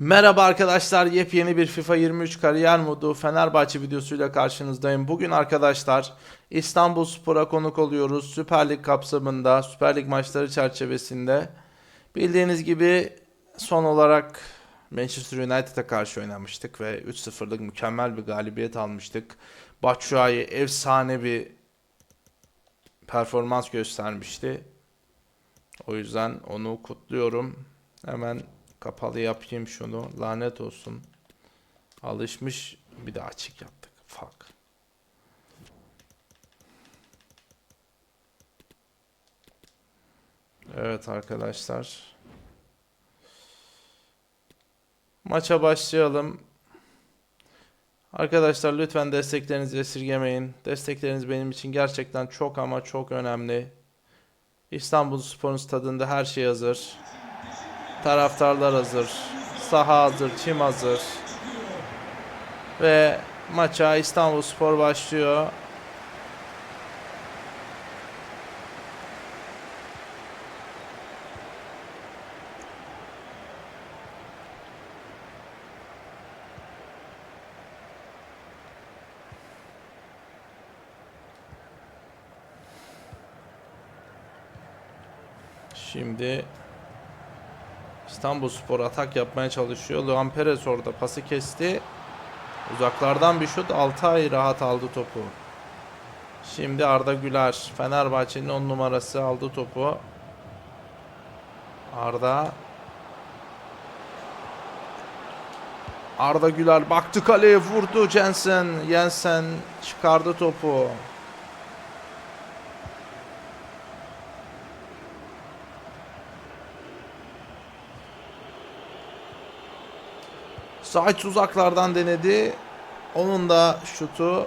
Merhaba arkadaşlar, yepyeni bir FIFA 23 kariyer modu Fenerbahçe videosuyla karşınızdayım. Bugün arkadaşlar İstanbul Spor'a konuk oluyoruz. Süper Lig kapsamında, Süper Lig maçları çerçevesinde. Bildiğiniz gibi son olarak Manchester United'a karşı oynamıştık ve 3-0'lık mükemmel bir galibiyet almıştık. Batshuayi efsane bir performans göstermişti. O yüzden onu kutluyorum. Hemen kapalı yapayım şunu. Lanet olsun. Alışmış bir de açık yaptık. Fuck. Evet arkadaşlar. Maça başlayalım. Arkadaşlar lütfen desteklerinizi esirgemeyin. Destekleriniz benim için gerçekten çok ama çok önemli. İstanbul Spor'un stadında her şey hazır. Taraftarlar hazır. Saha hazır, çim hazır. Ve maça İstanbul Spor başlıyor. Şimdi İstanbul Spor atak yapmaya çalışıyor. Luan Perez orada pası kesti. Uzaklardan bir şut Altay rahat aldı topu. Şimdi Arda Güler Fenerbahçe'nin 10 numarası aldı topu. Arda Arda Güler baktı kaleye vurdu Jensen. Jensen çıkardı topu. Saç uzaklardan denedi. Onun da şutu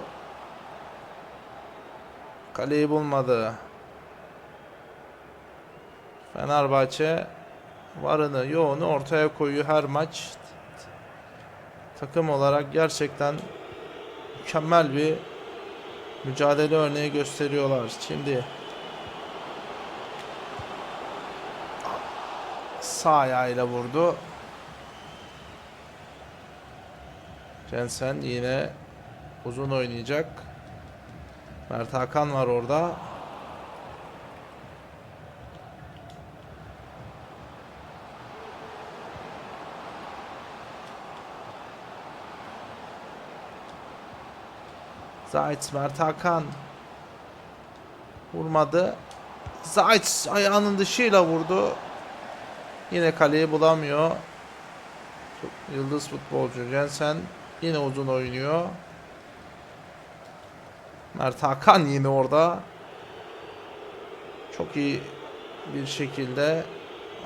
kaleyi bulmadı. Fenerbahçe varını yoğunu ortaya koyuyor her maç. Takım olarak gerçekten mükemmel bir mücadele örneği gösteriyorlar. Şimdi sağ ayağıyla vurdu. Jensen yine uzun oynayacak. Mert Hakan var orada. Zayt Mert Hakan vurmadı. Zayt ayağının dışıyla vurdu. Yine kaleyi bulamıyor. Yıldız futbolcu Jensen Yine uzun oynuyor. Mert Hakan yine orada. Çok iyi bir şekilde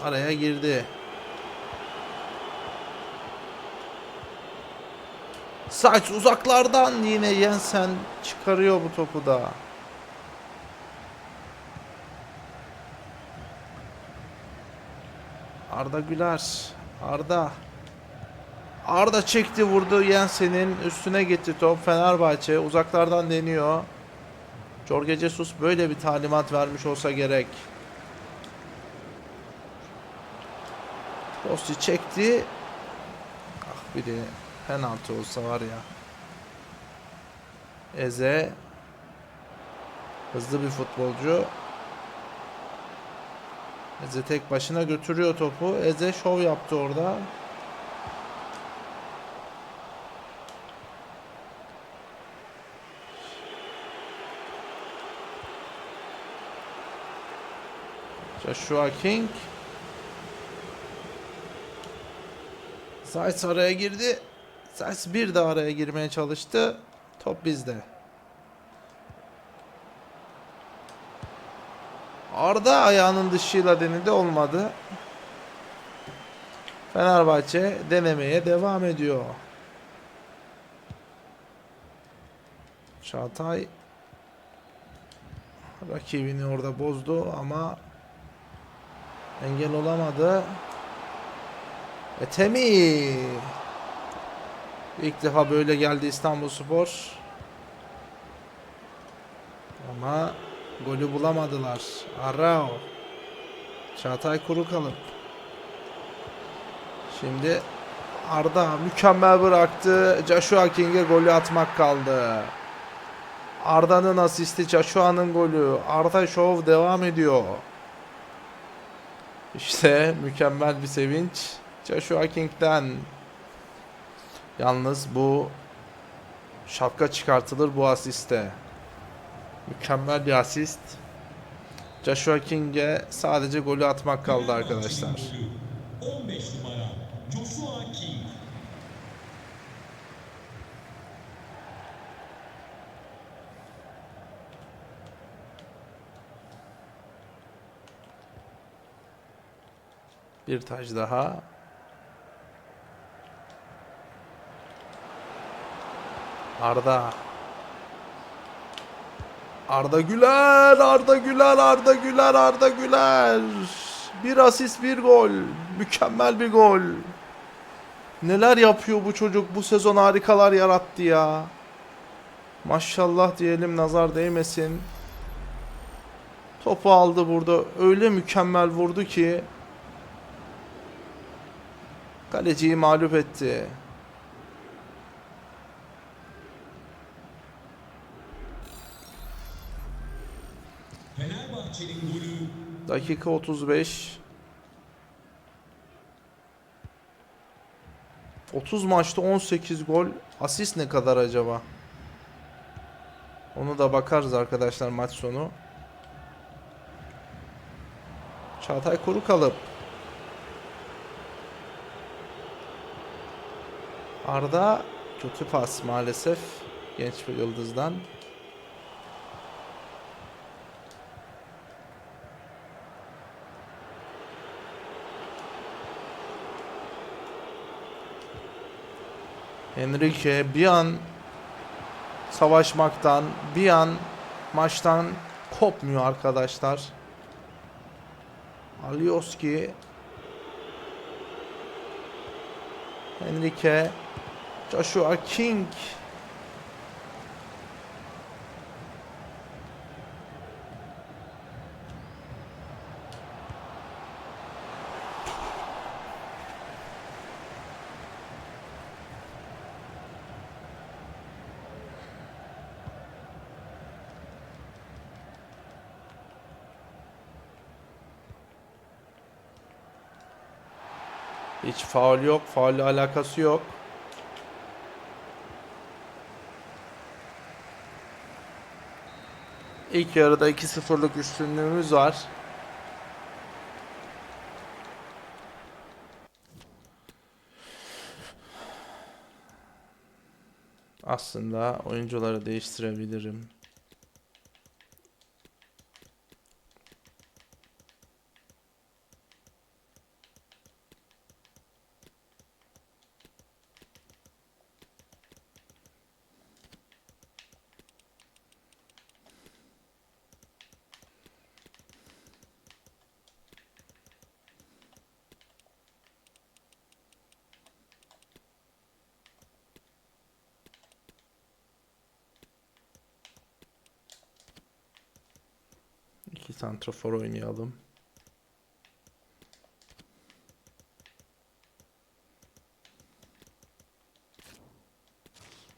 araya girdi. Saç uzaklardan yine Jensen çıkarıyor bu topu da. Arda Güler. Arda. Arda çekti vurdu Yensen'in üstüne gitti top Fenerbahçe uzaklardan deniyor. Jorge Jesus böyle bir talimat vermiş olsa gerek. Rossi çekti. Ah bir de penaltı olsa var ya. Eze hızlı bir futbolcu. Eze tek başına götürüyor topu. Eze şov yaptı orada. Joshua King. Zayt araya girdi. Zayt bir de araya girmeye çalıştı. Top bizde. Arda ayağının dışıyla denedi olmadı. Fenerbahçe denemeye devam ediyor. Çağatay rakibini orada bozdu ama Engel olamadı. Etemi. İlk defa böyle geldi İstanbul Spor. Ama golü bulamadılar. Arao. Çağatay kuru kalıp. Şimdi Arda mükemmel bıraktı. Joshua King'e golü atmak kaldı. Arda'nın asisti Joshua'nın golü. Arda Şov devam ediyor. İşte mükemmel bir sevinç Joshua King'den. Yalnız bu şapka çıkartılır bu asiste. Mükemmel bir asist. Joshua King'e sadece golü atmak kaldı arkadaşlar. 15 numara Joshua King. Bir taç daha. Arda. Arda Güler, Arda Güler, Arda Güler, Arda Güler. Bir asist, bir gol. Mükemmel bir gol. Neler yapıyor bu çocuk? Bu sezon harikalar yarattı ya. Maşallah diyelim nazar değmesin. Topu aldı burada. Öyle mükemmel vurdu ki Kaleciyi mağlup etti. Dakika 35. 30 maçta 18 gol. Asist ne kadar acaba? Onu da bakarız arkadaşlar maç sonu. Çağatay Kurukalıp. Arda kötü pas maalesef genç bir yıldızdan. Enrique bir an savaşmaktan, bir an maçtan kopmuyor arkadaşlar. Alioski Enrique Joshua King Hiç faul yok. Faulle alakası yok. İlk yarıda 2-0'lık üstünlüğümüz var. Aslında oyuncuları değiştirebilirim. Santrafor oynayalım.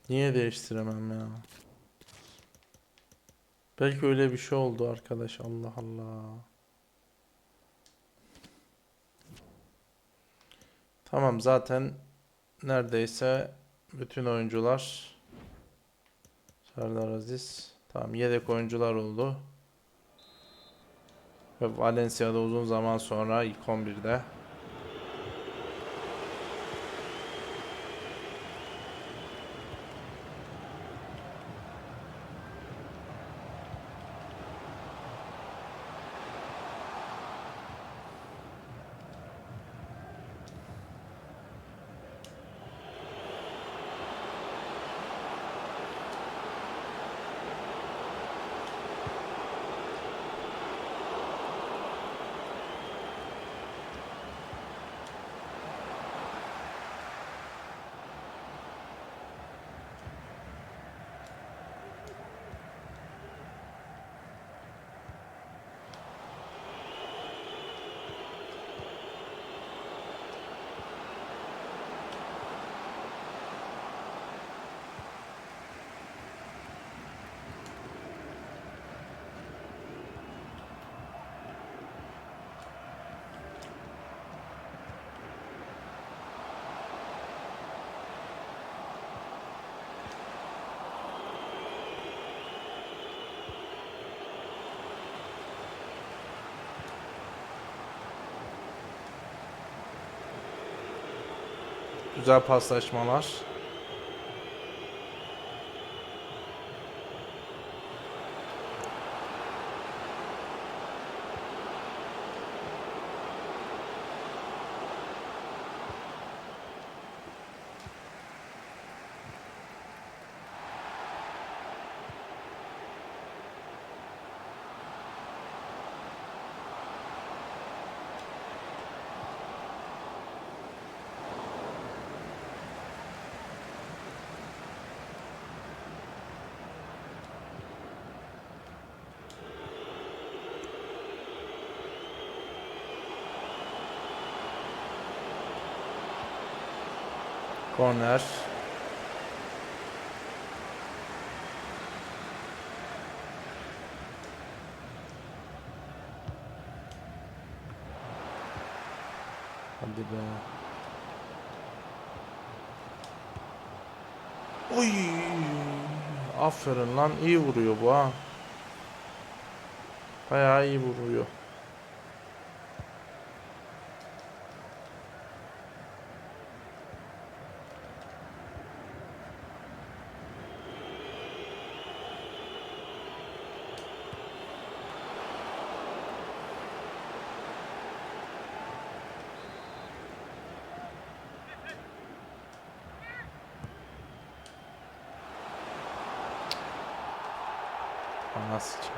Niye değiştiremem ya? Belki öyle bir şey oldu arkadaş. Allah Allah. Tamam zaten neredeyse bütün oyuncular Serdar Aziz. Tamam yedek oyuncular oldu. Ve Valencia'da uzun zaman sonra ilk 11'de. Güzel paslaşmalar. Korner. Hadi be. Oy! Aferin lan iyi vuruyor bu ha. Bayağı iyi vuruyor. fácil.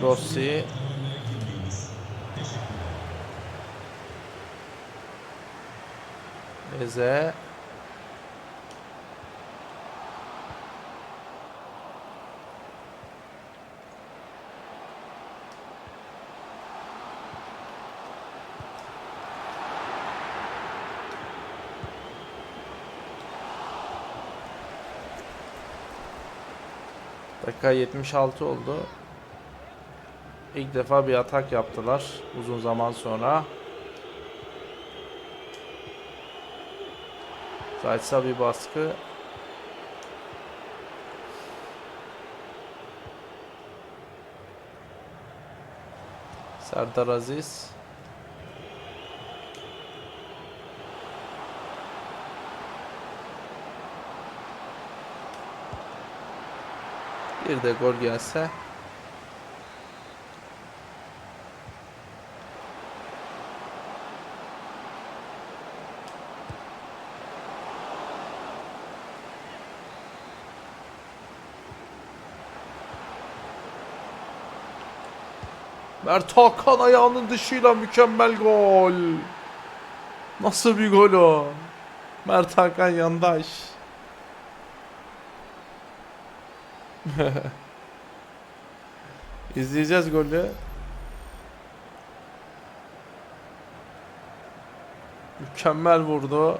Você Eze. Dakika 76 oldu. İlk defa bir atak yaptılar uzun zaman sonra. Zayt'sa bir baskı. Serdar Aziz. Bir de gol gelse. Mert Hakan ayağının dışıyla mükemmel gol. Nasıl bir gol o? Mert Hakan yandaş. İzleyeceğiz golü. Mükemmel vurdu.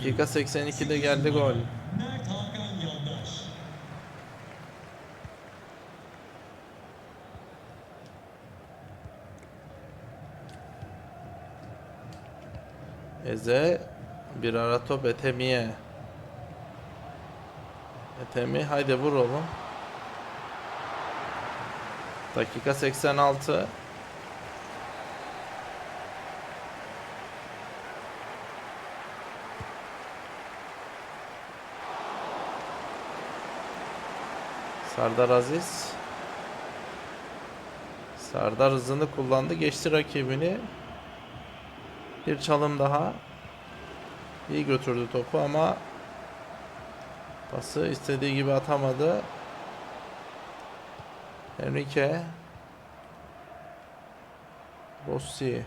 Dakika 82'de geldi gol. Eze bir ara top Etemi'ye. Etemi haydi vur oğlum. Dakika 86. Sardar Aziz. Sardar hızını kullandı. Geçti rakibini. Bir çalım daha. İyi götürdü topu ama pası istediği gibi atamadı. Enrique Rossi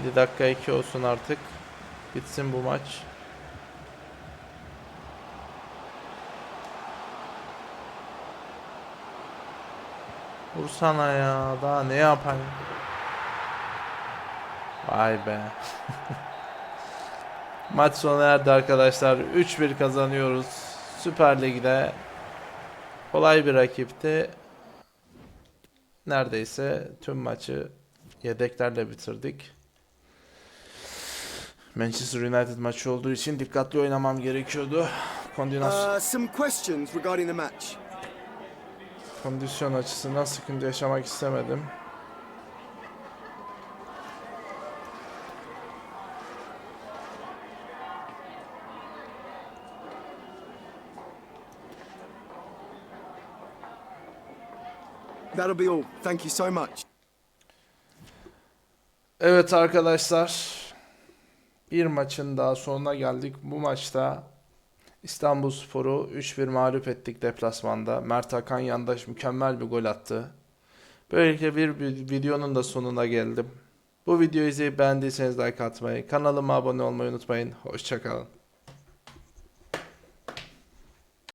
Hadi dakika 2 olsun artık. Bitsin bu maç. Vursana ya. Daha ne yapayım? Vay be. Maç sona erdi arkadaşlar. 3-1 kazanıyoruz. Süper Lig'de kolay bir rakipti. Neredeyse tüm maçı yedeklerle bitirdik. Manchester United maçı olduğu için dikkatli oynamam gerekiyordu. Kondisyon, Uh, some questions regarding the match. kondisyon açısından sıkıntı yaşamak istemedim. That'll be all. Thank you so much. Evet arkadaşlar. Bir maçın daha sonuna geldik. Bu maçta İstanbulspor'u 3-1 mağlup ettik deplasmanda. Mert Hakan Yandaş mükemmel bir gol attı. Böylelikle bir videonun da sonuna geldim. Bu videoyu izleyip beğendiyseniz like atmayı, kanalıma abone olmayı unutmayın. Hoşçakalın.